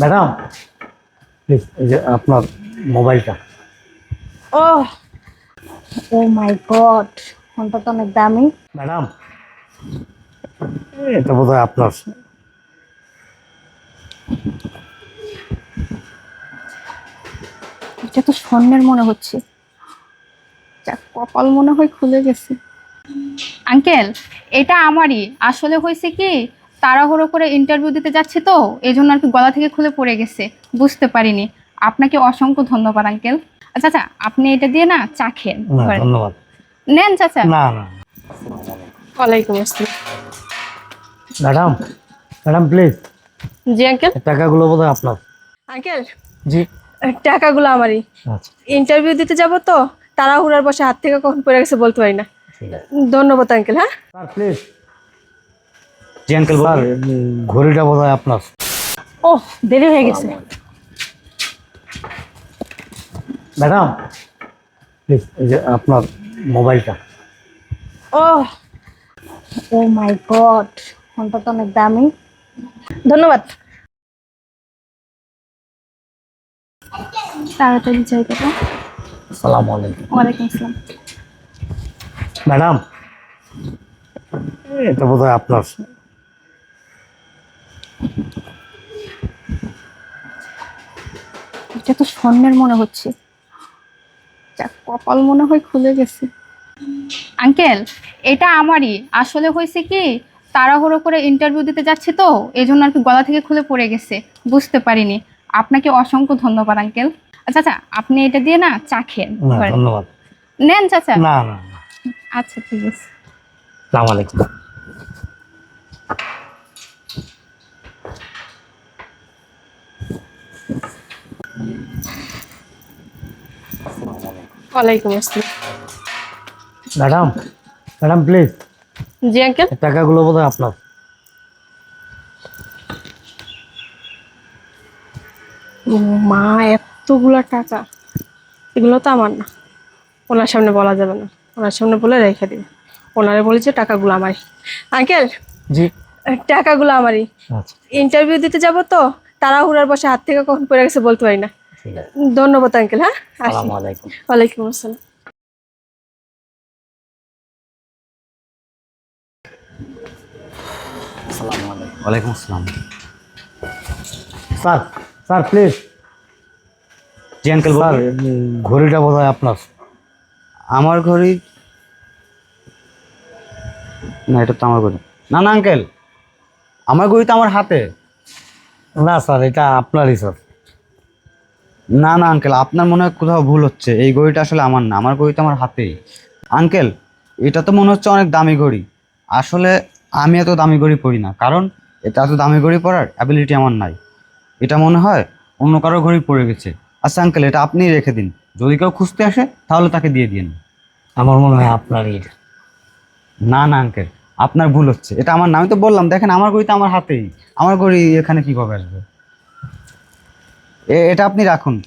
Madam please এই যে আপনার মোবাইলটা। ও ও মাই গড ফোনটা তো অনেক দামি। ম্যাডাম এটা বোধ হয় আপনার। এটা তো স্বর্ণের মনে হচ্ছে। যা কপাল মনে হয় খুলে গেছে। আঙ্কেল এটা আমারই। আসলে হয়েছে কি তাড়াহুড়ো করে ইন্টারভিউ দিতে যাচ্ছে তো এই জন্য আর কি গলা থেকে খুলে পড়ে গেছে বুঝতে পারিনি। আপনাকে অসংখ্য ধন্যবাদ আঙ্কেল আচ্ছা আচ্ছা আপনি এটা দিয়ে না চা খেয়ে ধন্যবাদ। নেন চাচা? না না। ওয়ালাইকুম আসসালাম। ম্যাডাম ম্যাডাম প্লিজ জি আঙ্কেল টাকাগুলো বোধ হয় আপনার। আঙ্কেল জি। টাকাগুলো আমারই। আচ্ছা। ইন্টারভিউ দিতে যাব তো তাড়াহুড়ার বসে হাত থেকে কখন পড়ে গেছে বলতে পারি না। ধন্যবাদ আঙ্কেল হ্যাঁ? স্যার প্লিজ জি আঙ্কেল স্যার ঘড়িটা বোধ হয় আপনার। ও দেরি হয়ে গেছে। ম্যাডাম প্লিজ এই যে আপনার মোবাইলটা। ও ও মাই গড ফোনটা তো অনেক দামি। ধন্যবাদ। তাড়াতাড়ি যাই দেবো আসসালামু আলাইকুম। ওয়ালাইকুম আসসালাম। ম্যাডাম এটা বোধ হয় আপনার এটা তো স্বর্ণের মনে হচ্ছে। যা কপাল মনে হয় খুলে গেছে। আঙ্কেল এটা আমারই। আসলে হয়েছে কি তাড়াহুড়ো করে ইন্টারভিউ দিতে যাচ্ছে তো এই জন্য আর কি গলা থেকে খুলে পড়ে গেছে। বুঝতে পারিনি। আপনাকে অসংখ্য ধন্যবাদ আঙ্কেল। আচ্ছা আচ্ছা আপনি এটা দিয়ে না চা খেন ধন্যবাদ। নেন চাচা না না। আচ্ছা ঠিক আছে। আসসালামু ওয়ালাইকুম আসসালাম। ম্যাডাম ম্যাডাম প্লিজ জি আঙ্কেল টাকাগুলো বোধ হয় আপনার মা এতগুলা টাকা। এগুলো তো আমার না। ওনার সামনে বলা যাবে না। ওনার সামনে বলে রেখে দিবে। ওনারে বলেছে টাকাগুলো আমারই। আঙ্কেল জি। টাকাগুলো আমারই। আচ্ছা। ইন্টারভিউ দিতে যাব তো? তাড়াহুড়ার বসে হাত থেকে কখন পড়ে গেছে বলতে পারি না। ধন্যবাদ আঙ্কেল হ্যাঁ? আসি। আসসালামু আলাইকুম। ওয়ালাইকুম আসসালাম। ওয়ালাইকুম আসসালাম। স্যার স্যার প্লিজ জি আঙ্কেল স্যার ঘড়িটা বোধ হয় আপনার। আমার ঘড়ি? না এটা তো আমার ঘড়ি। না না আঙ্কেল আমার ঘড়ি তো আমার হাতে। না স্যার এটা আপনারই স্যার। না না আঙ্কেল আপনার মনে হয় কোথাও ভুল হচ্ছে। এই ঘড়িটা আসলে আমার না আমার ঘড়ি তো আমার হাতেই। আঙ্কেল এটা তো মনে হচ্ছে অনেক দামি ঘড়ি আসলে আমি এত দামি ঘড়ি পরি না কারণ এটা এত দামি ঘড়ি পরার অ্যাবিলিটি আমার নাই। এটা মনে হয় অন্য কারও ঘড়ি পড়ে গেছে। আচ্ছা আঙ্কেল এটা আপনিই রেখে দিন। যদি কেউ খুঁজতে আসে তাহলে তাকে দিয়ে দিন আমার মনে হয় আপনারই না না আঙ্কেল আপনার ভুল হচ্ছে। এটা আমার নামে তো বললাম দেখেন আমার ঘড়ি তো আমার হাতেই। আমার ঘড়ি এখানে কীভাবে আসবে? এ- এটা আপনি রাখুন।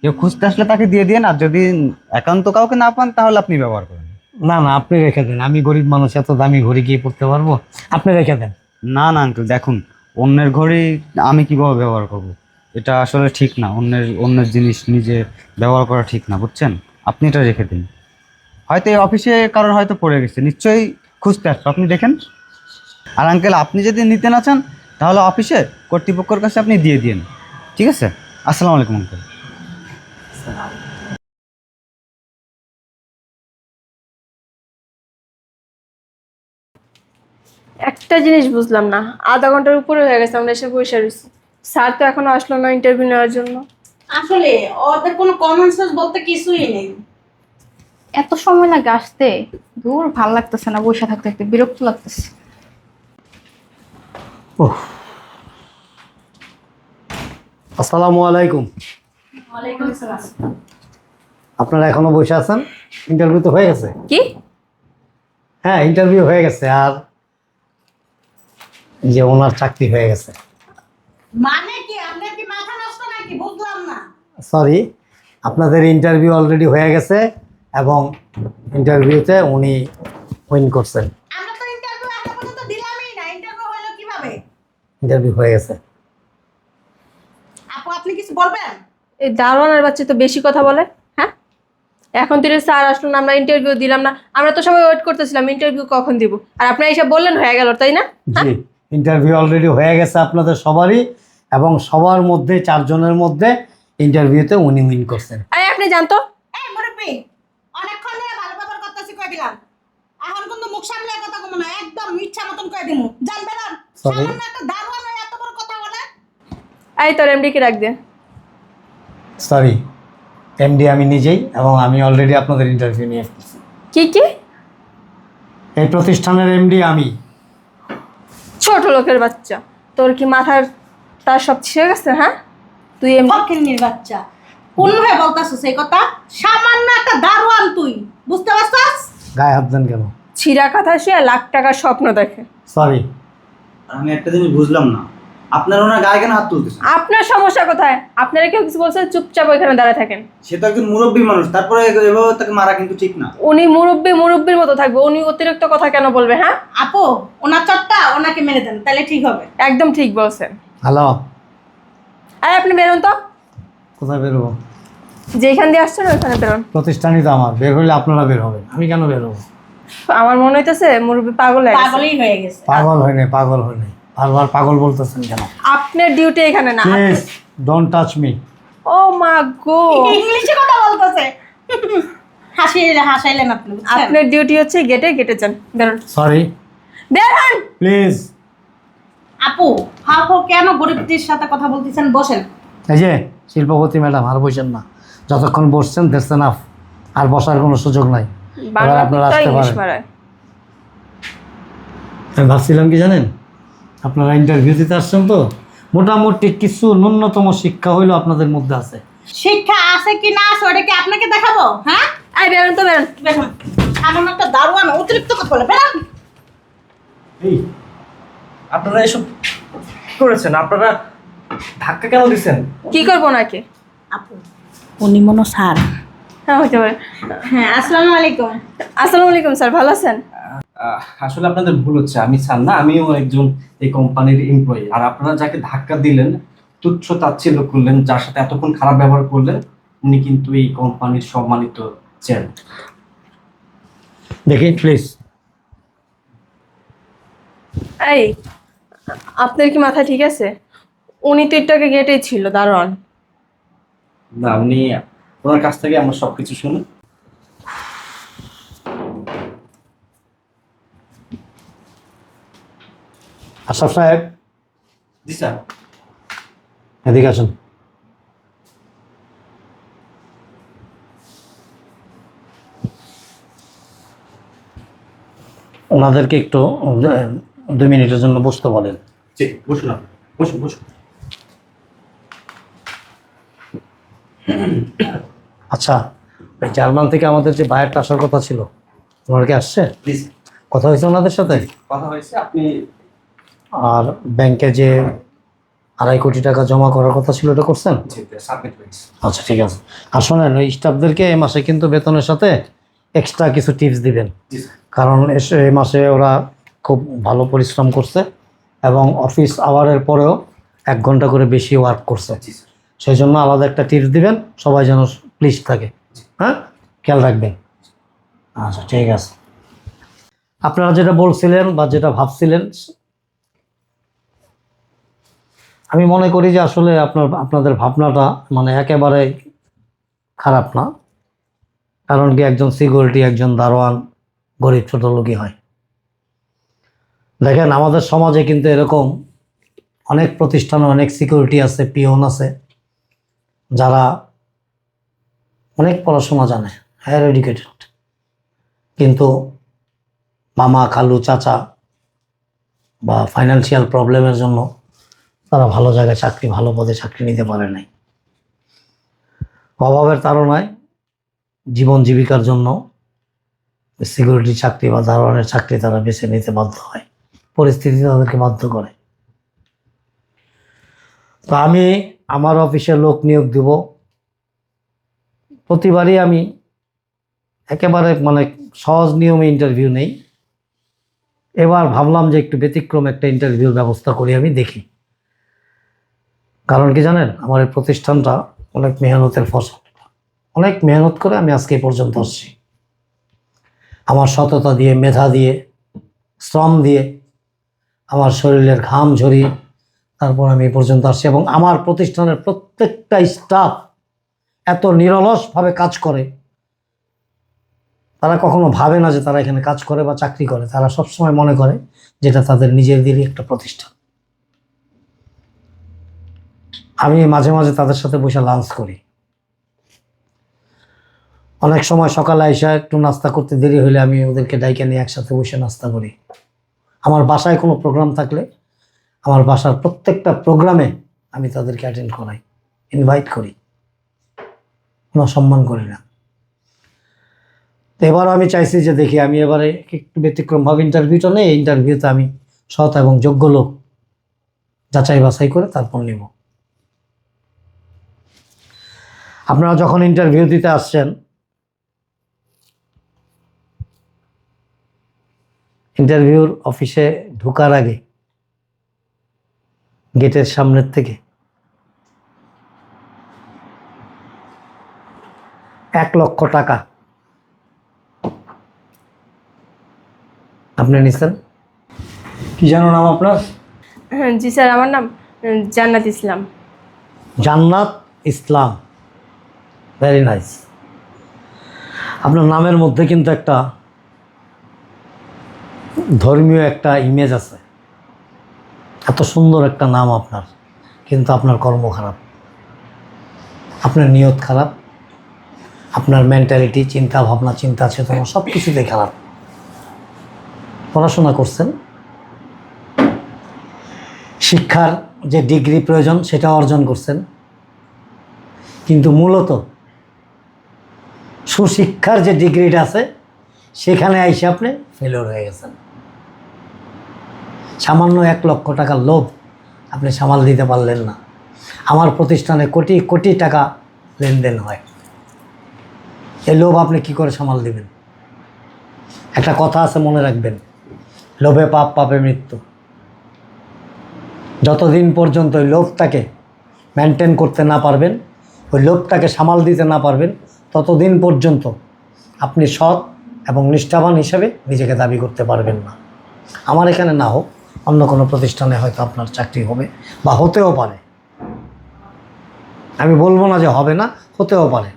কেউ খুঁজতে আসলে তাকে দিয়ে দিয়ে আর যদি একান্ত কাউকে না পান তাহলে আপনি ব্যবহার করেন। না না আপনি রেখে দেন। আমি গরিব মানুষ এত দামি ঘড়ি গিয়ে পড়তে পারব? আপনি রেখে দেন। না না আঙ্কেল দেখুন অন্যের ঘড়ি আমি কীভাবে ব্যবহার করব। এটা আসলে ঠিক না। অন্যের অন্যের জিনিস নিজে ব্যবহার করা ঠিক না বুঝছেন? আপনি এটা রেখে দিন। হয়তো এই অফিসে কারোর হয়তো পড়ে গেছে। নিশ্চয়ই খুঁজতে আসবে আপনি দেখেন। আর আঙ্কেল আপনি যদি নিতে না চান তাহলে অফিসে কর্তৃপক্ষের কাছে আপনি দিয়ে দিন। ঠিক আছে? আসসালামু আলাইকুম আঙ্কেল একটা জিনিস বুঝলাম না আধা ঘণ্টার উপরে হয়ে গেছে আমরা এসে বসে রয়েছি। স্যার তো এখনও আসলো না ইন্টারভিউ নেওয়ার জন্য। আসলে ওদের কোনো কমন সেন্স বলতে কিছুই নেই। এত সময় লাগে আসতে। দূর ভালো লাগতেছে না বসে থাকতে থাকতে বিরক্ত লাগতেছে। ওহ আসসালামু আলাইকুম। আপনারা এখনও বসে আছেন? ইন্টারভিউ তো হয়ে গেছে? কি? হ্যাঁ ইন্টারভিউ হয়ে গেছে আর যে ওনার চাকরি হয়ে গেছে। মানে কি? আপনার কি মাথা নষ্ট নাকি? বুঝলাম না। সরি আপনাদের ইন্টারভিউ অলরেডি হয়ে গেছে। এবং ইন্টারভিউতে উনি উইন করছেন। আমরা তো ইন্টারভিউ এত পর্যন্ত দিলামই না। ইন্টারভিউ হলো কীভাবে? ইন্টারভিউ হয়ে গেছে। আপু আপনি কিছু বলবেন? এই দারোয়ানের বাচ্চা তো বেশি কথা বলে হ্যাঁ? এখন তুই স্যার আসলো না আমরা ইন্টারভিউ দিলাম না। আমরা তো সবাই ওয়েট করতেছিলাম ইন্টারভিউ কখন দিব? আর আপনি এসে বললেন হয়ে গেল তাই না? জি ইন্টারভিউ অলরেডি হয়ে গেছে আপনাদের সবারই এবং সবার মধ্যে চারজনের মধ্যে ইন্টারভিউতে উনি উইন করছেন। আরে আপনি জানতো? এই মুরব্বী দিলাম। এখন কিন্তু মুখ সামলে কথা কমো না একদম ইচ্ছা মতন দিমু। জানবে না সামান্য একটা দারোয়ান হয়ে এত বড় কথা বলে। এই তোর এমডি কে রাখ দে। সরি এমডি আমি নিজেই এবং আমি অলরেডি আপনাদের ইন্টারভিউ নিয়ে ফেলছি কি কি? এই প্রতিষ্ঠানের এমডি আমি। ছোট লোকের বাচ্চা। তোর কি মাথার তার সব ছিঁড়ে গেছে হ্যাঁ? তুই এমডি ফকিন্নির বাচ্চা। কোন হয়ে বলতাছো সেই কথা? সামান্য একটা দারোয়ান তুই বুঝতে পারছস? গায়ে হাত দেন কেন? ছিঁড়া কথা শুয়ে লাখ টাকার স্বপ্ন দেখে। সরি আমি একটা জিনিস বুঝলাম না। আপনার ওনার গায়ে কেন হাত তুলতেছেন? আপনার সমস্যা কোথায়? আপনারা কেউ কিছু বলছে চুপচাপ ওইখানে দাঁড়ায় থাকেন। সে তো একজন মুরব্বী মানুষ তারপরে এভাবে তাকে মারা কিন্তু ঠিক না। উনি মুরব্বী মুরব্বীর মতো থাকবে। উনি অতিরিক্ত কথা কেন বলবে হ্যাঁ? আপু ওনার চটটা ওনাকে মেরে দেন তাহলে ঠিক হবে। একদম ঠিক বলছেন। হ্যালো আরে আপনি বেরোন তো। কোথায় বেরোবো? যেখান দিয়ে আসছেন ওইখানে বেরোন প্রতিষ্ঠানই তো আমার বের হলে আপনারা বের হবেন। আমি কেন বের হব? আমার মনে হইতেছে মুরব্বী পাগল হয়ে গেছে। পাগলই হয়ে গেছে। পাগল হয় নাই পাগল হয় নাই। বারবার পাগল বলতেছেন কেন? আপনার ডিউটি এখানে না প্লিজ ডোন্ট টাচ মি ও মা গো। ইংলিশে কথা বলতেছে। হাসিয়ে হাসাইলেন আপনি আপনার ডিউটি হচ্ছে গেটে গেটে যান বেরোন সরি বেরোন প্লিজ আপু হাও কেন গরিবদের সাথে কথা বলতেছেন? বসেন। এই যে শিল্পপতি ম্যাডাম আর বসেন না। যতক্ষণ বসছেন দ্যাটস এনাফ আর বসার কোনো সুযোগ নাই। এবার আপনারা আসতে পারেন। আমি ভাবছিলাম কি জানেন? আপনারা ইন্টারভিউ দিতে আসছেন তো? মোটামুটি কিছু ন্যূনতম শিক্ষা হইল আপনাদের মধ্যে আছে। শিক্ষা আছে কি না আছে ওটা কি আপনাকে দেখাবো? হ্যাঁ? এই বেরোন তো বেরোন। দেখুন সামান্য একটা দারোয়ান অতিরিক্ত কথা বলে বেরান। এই আপনারা এসব করেছেন? আপনারা ধাক্কা কেন দিচ্ছেন কি করব নাকি? আপু উনি মনো স্যার। হ্যাঁ হইতে পারে। হ্যাঁ আসসালামু আলাইকুম। আসসালামু আলাইকুম স্যার ভালো আছেন? আহ, আসলে আপনাদের ভুল হচ্ছে। আমি স্যার না আমিও একজন এই কোম্পানির এমপ্লয়ি আর আপনারা যাকে ধাক্কা দিলেন তুচ্ছ তাচ্ছিল্য করলেন যার সাথে এতক্ষণ খারাপ ব্যবহার করলেন উনি কিন্তু এই কোম্পানির সম্মানিত চেয়ারম্যান দেখি প্লিজ এই আপনার কি মাথা ঠিক আছে? উনি তো একটু আগে গেটেই ছিল দারোয়ান। না উনি ওনার কাছ থেকে আমার সবকিছু শুনে। আশরাফ সাহেব। জি স্যার। এদিকে আসুন। ওনাদেরকে একটু দুই মিনিটের জন্য বসতে বলেন। জি বসুন। বসুন বসুন। আচ্ছা ওই জার্মান থেকে আমাদের যে বায়ারটা আসার কথা ছিল তোমার কি আসছে? কথা হয়েছে ওনাদের সাথে? কথা হয়েছে আপনি আর ব্যাংকে যে আড়াই কোটি টাকা জমা করার কথা ছিল ওটা করছেন? আচ্ছা ঠিক আছে। আর শোনেন ওই স্টাফদেরকে এই মাসে কিন্তু বেতনের সাথে এক্সট্রা কিছু টিপস দিবেন। কারণ এসে এই মাসে ওরা খুব ভালো পরিশ্রম করছে এবং অফিস আওয়ারের পরেও এক ঘণ্টা করে বেশি ওয়ার্ক করছে। সেই জন্য আলাদা একটা টিপস দিবেন, সবাই যেন প্লিজ থাকে। হ্যাঁ? খেয়াল রাখবেন। আচ্ছা ঠিক আছে। আপনারা যেটা বলছিলেন বা যেটা ভাবছিলেন, আমি মনে করি যে আসলে আপনার, আপনাদের ভাবনাটা মানে একেবারে খারাপ না। কারণ কি একজন সিকিউরিটি একজন দারোয়ান, গরিব ছোট লোকই হয়। দেখেন, আমাদের সমাজে কিন্তু এরকম অনেক প্রতিষ্ঠানে অনেক সিকিউরিটি আছে পিওন আছে। যারা অনেক পড়াশোনা জানে হায়ার এডুকেটেড কিন্তু মামা খালু চাচা বা ফাইন্যান্সিয়াল প্রবলেমের জন্য তারা ভালো জায়গায় চাকরি, ভালো পদে চাকরি নিতে পারে নাই। অভাবের তাড়নায় জীবন জীবিকার জন্য সিকিউরিটি চাকরি বা দারোয়ানের চাকরি তারা বেছে নিতে বাধ্য হয়। পরিস্থিতি তাদেরকে বাধ্য করে। তো আমি আমার অফিসে লোক নিয়োগ দিব। প্রতিবারই আমি একেবারে মানে সহজ নিয়মে ইন্টারভিউ নেই। এবার ভাবলাম যে একটু ব্যতিক্রম একটা ইন্টারভিউর ব্যবস্থা করি, আমি দেখি। কারণ কি জানেন, আমার এই প্রতিষ্ঠানটা অনেক মেহনতের ফসল। অনেক মেহনত করে আমি আজকে পর্যন্ত আসছি। আমার সততা দিয়ে, মেধা দিয়ে, শ্রম দিয়ে, আমার শরীরের ঘাম ঝরিয়ে তারপর আমি এই পর্যন্ত আসছি এবং আমার প্রতিষ্ঠানের প্রত্যেকটা স্টাফ এত নিরলসভাবে কাজ করে। তারা কখনো ভাবে না যে তারা এখানে কাজ করে বা চাকরি করে। তারা সবসময় মনে করে যেটা তাদের নিজেদেরই একটা প্রতিষ্ঠান। আমি মাঝে মাঝে তাদের সাথে বসে লাঞ্চ করি। অনেক সময় সকালে আইসা একটু নাস্তা করতে দেরি হলে আমি ওদেরকে ডাইকে নিয়ে একসাথে বসে নাস্তা করি। আমার বাসায় কোনো প্রোগ্রাম থাকলে আমার বাসার প্রত্যেকটা প্রোগ্রামে আমি তাদেরকে অ্যাটেন্ড করাই ইনভাইট করি। কোনো সম্মান করি না। তো এবারও আমি চাইছি যে দেখি আমি এবারে একটু ব্যতিক্রমভাবে ইন্টারভিউটা নেই ইন্টারভিউতে আমি সৎ এবং যোগ্য লোক যাচাই বাছাই করে তারপর নেব। আপনারা যখন ইন্টারভিউ দিতে আসছেন ইন্টারভিউর অফিসে ঢোকার আগে গেটের সামনের থেকে। এক লক্ষ টাকা। আপনি নিছেন? কি জানো নাম আপনার? হ্যাঁ, জি স্যার আমার নাম জান্নাত ইসলাম। জান্নাত ইসলাম। ভেরি নাইস আপনার নামের মধ্যে কিন্তু একটা ধর্মীয় একটা ইমেজ আছে। এত সুন্দর একটা নাম আপনার, কিন্তু আপনার কর্ম খারাপ। আপনার নিয়ত খারাপ, আপনার মেন্টালিটি চিন্তা ভাবনা, চিন্তা চেতনা সব কিছুতেই খারাপ। পড়াশোনা করছেন। শিক্ষার যে ডিগ্রি প্রয়োজন, সেটা অর্জন করছেন। কিন্তু মূলত সুশিক্ষার যে ডিগ্রিটা আছে, সেখানে আইসে আপনি ফেলোর হয়ে গেছেন। সামান্য এক লক্ষ টাকার লোভ আপনি সামাল দিতে পারলেন না। আমার প্রতিষ্ঠানে কোটি কোটি টাকা লেনদেন হয়। এই লোভ আপনি কি করে সামাল দিবেন? একটা কথা আছে মনে রাখবেন, লোভে পাপ, পাপে মৃত্যু। যতদিন পর্যন্ত ওই লোভটাকে মেনটেন করতে না পারবেন, ওই লোভটাকে সামাল দিতে না পারবেন, ততদিন পর্যন্ত আপনি সৎ এবং নিষ্ঠাবান হিসেবে নিজেকে দাবি করতে পারবেন না। আমার এখানে না হোক অন্য কোনো প্রতিষ্ঠানে হয়তো আপনার চাকরি হবে বা হতেও পারে। আমি বলব না যে হবে না, হতেও পারে।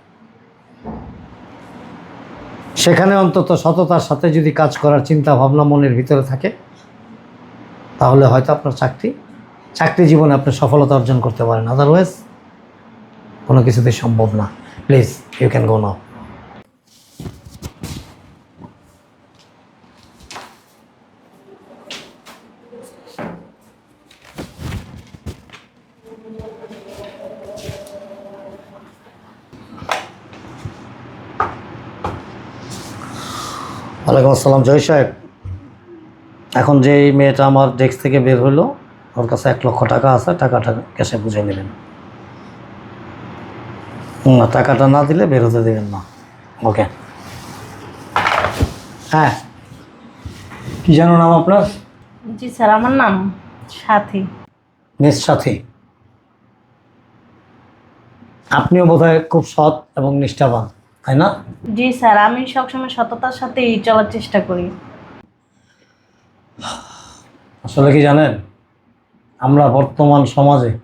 সেখানে অন্তত সততার সাথে যদি কাজ করার চিন্তা ভাবনা মনের ভিতরে থাকে, তাহলে হয়তো আপনার চাকরি চাকরি জীবনে আপনি সফলতা অর্জন করতে পারেন। আদারওয়াইজ কোনো কিছুতেই সম্ভব না। Please you can go now ওয়ালাইকুম আসসালাম জয় সাহেব। এখন যে এই মেয়েটা আমার ডেস্ক থেকে বের হলো ওর কাছে এক লক্ষ টাকা আছে টাকাটা ক্যাশে বুঝে নেবেন। না টাকাটা না দিলে বের হতে দেবেন না। ওকে। হ্যাঁ। কি জানো নাম আপনার? জি স্যার আমার নাম সাথী। মিস সাথী। আপনিও বোধহয় খুব সৎ এবং নিষ্ঠাবান। তাই না? জি স্যার আমি সবসময় সততার সাথেই চলার চেষ্টা করি। আসলে কি জানেন? আমরা বর্তমান সমাজে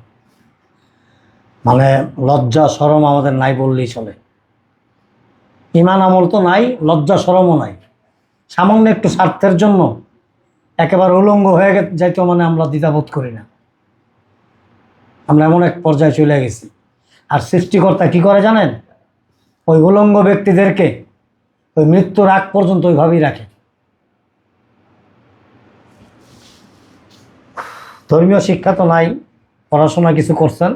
মানে লজ্জা সরম আমাদের নাই বললেই চলে। ইমান আমল তো নাই লজ্জা সরমও নাই। সামান্য একটু স্বার্থের জন্য একেবারে উলঙ্গ হয়ে গে- যাইতেও মানে আমরা দ্বিধাবোধ করি না। আমরা এমন এক পর্যায়ে চলে গেছি। আর সৃষ্টিকর্তা কি করে জানেন? ওই উলঙ্গ ব্যক্তিদেরকে ওই মৃত্যুর আগ পর্যন্ত ওইভাবেই রাখে। ধর্মীয় শিক্ষা তো নাই, পড়াশোনা কিছু করছেন,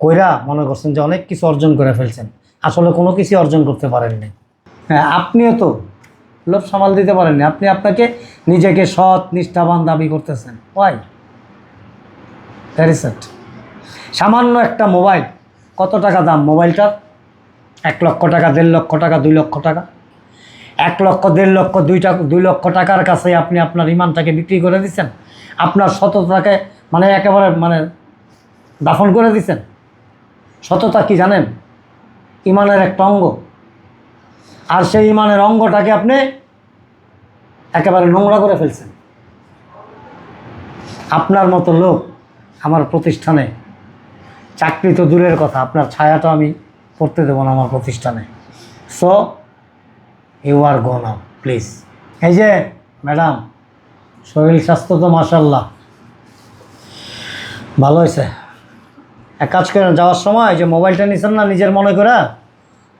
কইরা মনে করছেন যে অনেক কিছু অর্জন করে ফেলছেন। আসলে কোনো কিছু অর্জন করতে পারেননি। হ্যাঁ আপনিও তো লোভ সামাল দিতে পারেননি। আপনি আপনাকে নিজেকে সৎ, নিষ্ঠাবান দাবি করতেছেন। ওয়াই সেট সামান্য একটা মোবাইল, কত টাকা দাম মোবাইলটার? এক লক্ষ টাকা, দেড় লক্ষ টাকা, দুই লক্ষ টাকা। এক লক্ষ, দেড় লক্ষ, দুই টাকা দুই লক্ষ টাকার কাছে আপনি আপনার ইমানটাকে বিক্রি করে দিচ্ছেন আপনার সততাকে মানে একেবারে মানে দাফন করে দিচ্ছেন সততা কি জানেন? ইমানের একটা অঙ্গ। আর সেই ইমানের অঙ্গটাকে আপনি একেবারে নোংরা করে ফেলছেন। আপনার মতো লোক আমার প্রতিষ্ঠানে চাকরি তো দূরের কথা, আপনার ছায়াটা আমি করতে দেবো না আমার প্রতিষ্ঠানে। So you are go now please এই যে ম্যাডাম শরীর স্বাস্থ্য তো মাসাল্লাহ ভালো হয়েছে। এক কাজ করেন, যাওয়ার সময় যে মোবাইলটা নিছেন না নিজের মনে করে,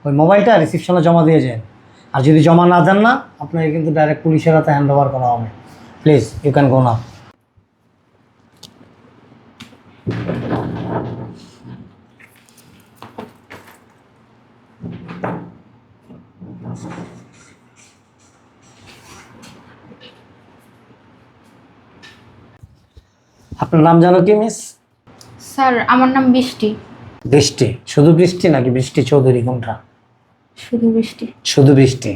ওই মোবাইলটা রিসিপশনে জমা দিয়ে যান। আর যদি জমা না দেন না, আপনাকে কিন্তু ডাইরেক্ট পুলিশের হাতে হ্যান্ড ওভার করা হবে। Please you can go now আপনার নাম জানো কি মিস? স্যার আমার নাম বৃষ্টি। বৃষ্টি? শুধু বৃষ্টি নাকি বৃষ্টি চৌধুরী কোনটা? শুধু বৃষ্টি। শুধু বৃষ্টি।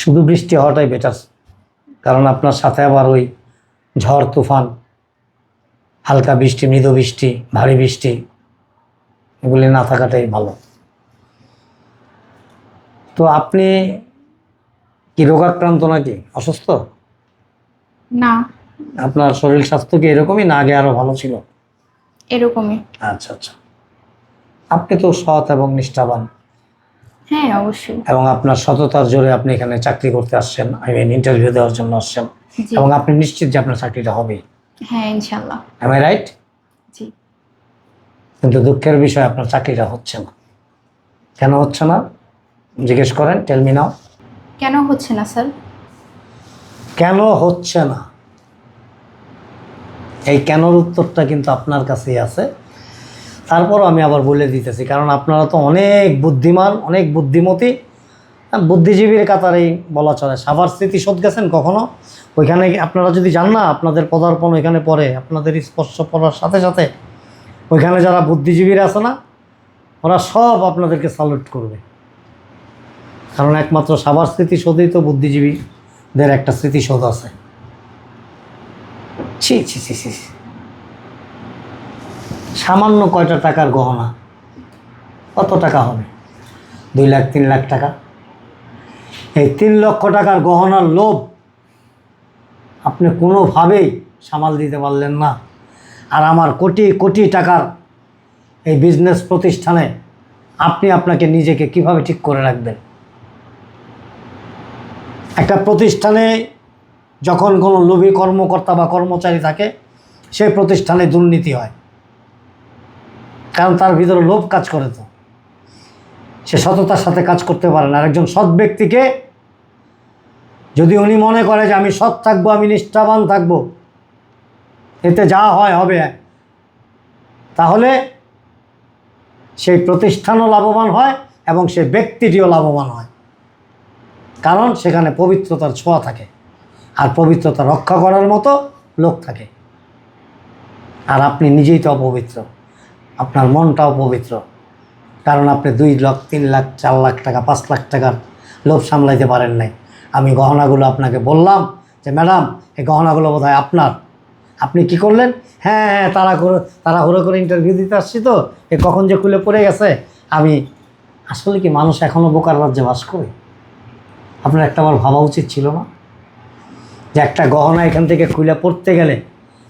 শুধু বৃষ্টি হওয়াটাই বেটার কারণ আপনার সাথে আবার ওই ঝড় তুফান হালকা বৃষ্টি মৃদু বৃষ্টি ভারী বৃষ্টি এগুলি না থাকাটাই ভালো। তো আপনি কি রোগাক্রান্ত নাকি? অসুস্থ? না। আপনার শরীর স্বাস্থ্য কি এরকমই না আগে আরও ভালো ছিল? এরকমই। আচ্ছা আচ্ছা। আপনি তো সৎ এবং নিষ্ঠাবান। হ্যাঁ অবশ্যই। এবং আপনার সততার জোরে আপনি এখানে চাকরি করতে আসছেন আই মিন ইন্টারভিউ দেওয়ার জন্য আসছেন। জি। এবং আপনি নিশ্চিত যে আপনার চাকরিটা হবে। হ্যাঁ ইনশাল্লাহ এম আই রাইট জি। কিন্তু দুঃখের বিষয় আপনার চাকরিটা হচ্ছে না। কেন হচ্ছে না? জিজ্ঞেস করেন টেলমি নাও কেন হচ্ছে না স্যার? কেন হচ্ছে না? এই কেনর উত্তরটা কিন্তু আপনার কাছেই আছে। তারপরও আমি আবার বলে দিতেছি কারণ আপনারা তো অনেক বুদ্ধিমান অনেক বুদ্ধিমতী। বুদ্ধিজীবীর কাতারেই বলা চলে। সাভার স্মৃতিশোধ গেছেন কখনো? ওইখানে আপনারা যদি যান না আপনাদের পদার্পণ ওইখানে পড়ে আপনাদের স্পর্শ পড়ার সাথে সাথে ওইখানে যারা বুদ্ধিজীবীরা আছে না ওরা সব আপনাদেরকে স্যালুট করবে। কারণ একমাত্র সাভার স্মৃতিশোধেই তো বুদ্ধিজীবীদের একটা স্মৃতিশোধ আছে। ছি ছি ছি ছি। সামান্য কয়টা টাকার গহনা, কত টাকা হবে? দুই লাখ, তিন লাখ টাকা। এই তিন লক্ষ টাকার গহনার লোভ আপনি কোনোভাবেই সামাল দিতে পারলেন না। আর আমার কোটি কোটি টাকার এই বিজনেস প্রতিষ্ঠানে আপনি আপনাকে নিজেকে কীভাবে ঠিক করে রাখবেন? একটা প্রতিষ্ঠানে যখন কোনো লোভী কর্মকর্তা বা কর্মচারী থাকে, সেই প্রতিষ্ঠানে দুর্নীতি হয়। কারণ তার ভিতরে লোভ কাজ করে তো। সে সততার সাথে কাজ করতে পারে না। আর একজন সৎ ব্যক্তিকে যদি উনি মনে করে যে আমি সৎ থাকব, আমি নিষ্ঠাবান থাকব, এতে যা হয় হবে, তাহলে সেই প্রতিষ্ঠানও লাভবান হয় এবং সে ব্যক্তিটিও লাভবান হয়। কারণ সেখানে পবিত্রতার ছোঁয়া থাকে। আর পবিত্রতা রক্ষা করার মতো লোক থাকে। আর আপনি নিজেই তো অপবিত্র। আপনার মনটাও পবিত্র। কারণ আপনি দুই লাখ, তিন লাখ, চার লাখ টাকা, পাঁচ লাখ টাকার লোভ সামলাইতে পারেন নাই। আমি গহনাগুলো আপনাকে বললাম যে, ম্যাডাম, এই গহনাগুলো বোধ আপনার। আপনি কি করলেন? হ্যাঁ হ্যাঁ তারা করে তারা হুড়ো করে ইন্টারভিউ দিতে আসছি তো। এ কখন যে খুলে পড়ে গেছে, আমি আসলে কি মানুষ এখনও বোকার রাজ্যে বাস করে? আপনার একটা আমার ভাবা উচিত ছিল না? যে একটা গহনা এখান থেকে খুলে পড়তে গেলে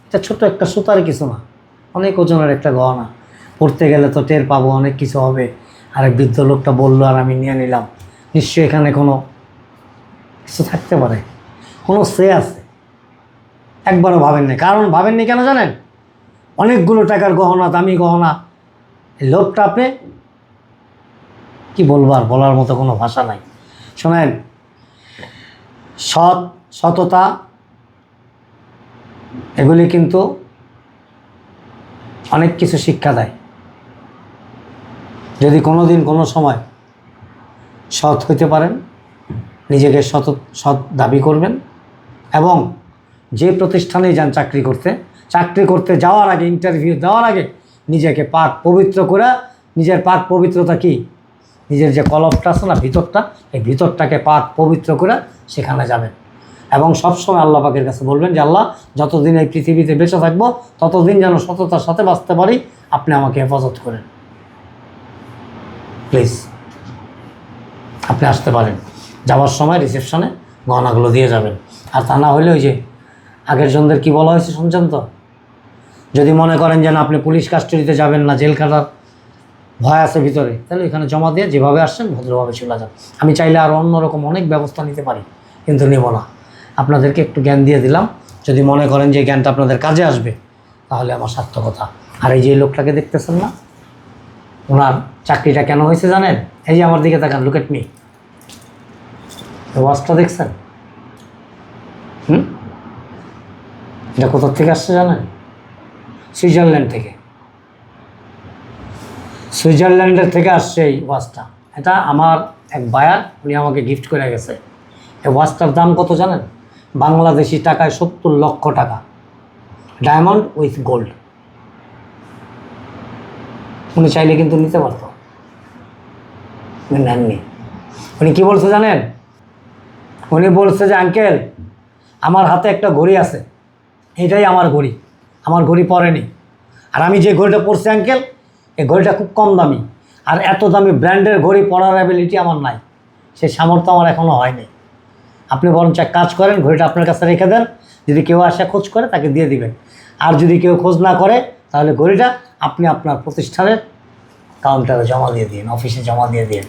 এটা ছোট একটা সুতার কিছু না, অনেক ওজনের একটা গহনা। পড়তে গেলে তো টের পাবো, অনেক কিছু হবে। আর এক বৃদ্ধ লোকটা বলল, আর আমি নিয়ে নিলাম। নিশ্চয়ই এখানে কোনো কিছু থাকতে পারে, কোনো সে আছে। একবারও ভাবেন ভাবেননি। কারণ ভাবেননি কেন জানেন? অনেকগুলো টাকার গহনা, দামি গহনা। এই লোকটা আপনি কি বলব আর বলার মতো কোনো ভাষা নাই। শোনেন সৎ, সততা, এগুলি কিন্তু অনেক কিছু শিক্ষা দেয়। যদি কোনো দিন কোনো সময় সৎ হইতে পারেন, নিজেকে সত সৎ দাবি করবেন এবং যে প্রতিষ্ঠানেই যান চাকরি করতে চাকরি করতে যাওয়ার আগে ইন্টারভিউ দেওয়ার আগে নিজেকে পাক পবিত্র করে, নিজের পাক পবিত্রতা কি? নিজের যে কলপটা আছে না, ভিতরটা, এই ভিতরটাকে পাক পবিত্র করে সেখানে যাবেন এবং সবসময় আল্লাহ পাকের কাছে বলবেন যে, আল্লাহ, যতদিন এই পৃথিবীতে বেঁচে থাকব, ততদিন যেন সততার সাথে বাঁচতে পারি, আপনি আমাকে হেফাজত করেন। প্লিজ আপনি আসতে পারেন। যাওয়ার সময় রিসেপশনে গহনাগুলো দিয়ে যাবেন। আর তা না হলে ওই যে আগের জনদের কি বলা হয়েছে, শুনছেন তো? যদি মনে করেন যেন আপনি পুলিশ কাস্টডিতে যাবেন না, জেল খাটার ভয় আছে ভিতরে, তাহলে এখানে জমা দিয়ে যেভাবে আসছেন ভদ্রভাবে চলে যান। আমি চাইলে আরও অন্যরকম অনেক ব্যবস্থা নিতে পারি, কিন্তু নেব না। আপনাদেরকে একটু জ্ঞান দিয়ে দিলাম, যদি মনে করেন যে জ্ঞানটা আপনাদের কাজে আসবে, তাহলে আমার সার্থকতা। আর এই যে লোকটাকে দেখতেছেন না, ওনার চাকরিটা কেন হয়েছে জানেন? এই যে আমার দিকে তাকান লুক এট মি ওয়াজটা দেখছেন? হুম? এটা কোথা থেকে আসছে জানেন? সুইজারল্যান্ড থেকে। সুইজারল্যান্ডের থেকে আসছে এই ওয়াচটা। এটা আমার এক বায়ার, উনি আমাকে গিফট করে গেছে। এই ওয়াচটার দাম কত জানেন? বাংলাদেশি টাকায় সত্তর লক্ষ টাকা। Diamond with gold. উনি চাইলে কিন্তু নিতে পারতো। উনি নেননি। উনি কি বলছে জানেন? উনি বলছে যে, আঙ্কেল, আমার হাতে একটা ঘড়ি আছে। এটাই আমার ঘড়ি। আমার ঘড়ি পরেনি। আর আমি যে ঘড়িটা পরছি, আঙ্কেল এই ঘড়িটা খুব কম দামি। আর এত দামি ব্র্যান্ডের ঘড়ি পরার অ্যাবিলিটি আমার নাই। সেই সামর্থ্য আমার এখনও হয়নি। আপনি বরঞ্চ এক কাজ করেন, ঘড়িটা আপনার কাছে রেখে দেন। যদি কেউ আসে খোঁজ করে, তাকে দিয়ে দিবেন। আর যদি কেউ খোঁজ না করে, তাহলে ঘড়িটা আপনি আপনার প্রতিষ্ঠানের কাউন্টারে জমা দিয়ে দিন অফিসে জমা দিয়ে দিন।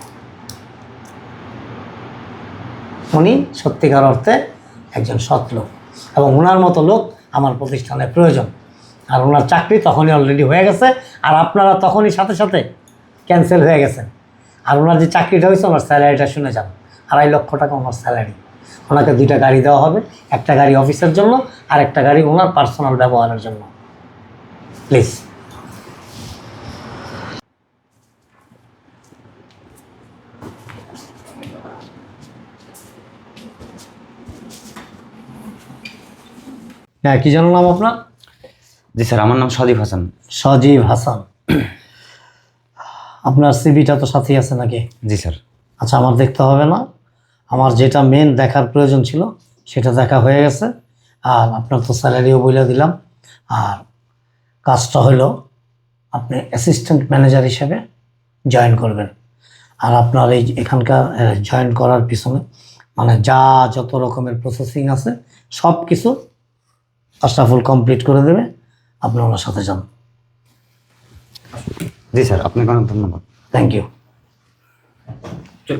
উনি সত্যিকার অর্থে একজন সৎ লোক এবং ওনার মতো লোক আমার প্রতিষ্ঠানে প্রয়োজন। আর ওনার চাকরি তখনই অলরেডি হয়ে গেছে, আর আপনারা তখনই সাথে সাথে ক্যান্সেল হয়ে গেছেন আর ওনার যে চাকরিটা হয়েছে, ওনার স্যালারিটা শুনে যান। আড়াই লক্ষ টাকা ওনার স্যালারি। ওনাকে দুইটা গাড়ি দেওয়া হবে, একটা গাড়ি অফিসের জন্য আর একটা গাড়ি ওনার পার্সোনাল ব্যবহারের জন্য। প্লিজ হ্যাঁ কী জানো নাম আপনার? জি স্যার আমার নাম সজীব হাসান। সজীব হাসান। আপনার সিবিটা তো সাথেই আছে নাকি? জি স্যার। আচ্ছা আমার দেখতে হবে না। আমার যেটা মেন দেখার প্রয়োজন ছিল সেটা দেখা হয়ে গেছে। আর আপনার তো স্যালারিও বলে দিলাম। আর কাজটা হলো আপনি অ্যাসিস্ট্যান্ট ম্যানেজার হিসেবে জয়েন করবেন। আর আপনার এই এখানকার জয়েন করার পিছনে মানে যা যত রকমের প্রসেসিং আছে সব কিছু আশরাফুল কমপ্লিট করে দেবে। আপনি ওনার সাথে যান। জি স্যার আপনাকে অনেক ধন্যবাদ। থ্যাংক ইউ চল।